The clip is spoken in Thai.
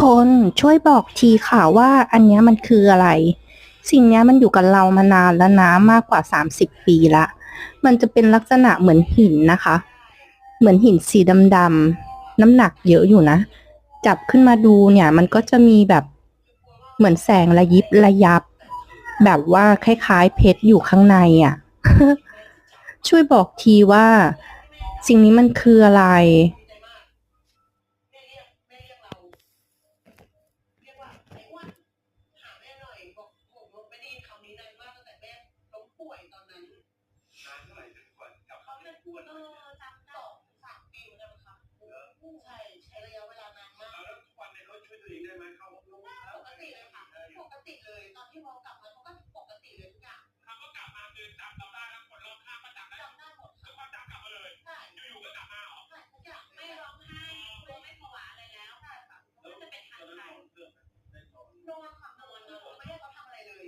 คนช่วยบอกทีค่ะว่าอันนี้มันคืออะไร สิ่งนี้มันอยู่กับเรามานานแล้วนะมากกว่า 30 ปีละ มันจะเป็นลักษณะเหมือนหินนะคะ เหมือนหินสีดำๆน้ำหนักเยอะอยู่นะ จับขึ้นมาดูเนี่ย มันก็จะมีแบบเหมือนแสงระยิบระยับ แบบว่าคล้ายๆ เพชรอยู่ข้างในอะ ช่วยบอกทีว่า สิ่งนี้มันคืออะไร Hiện 我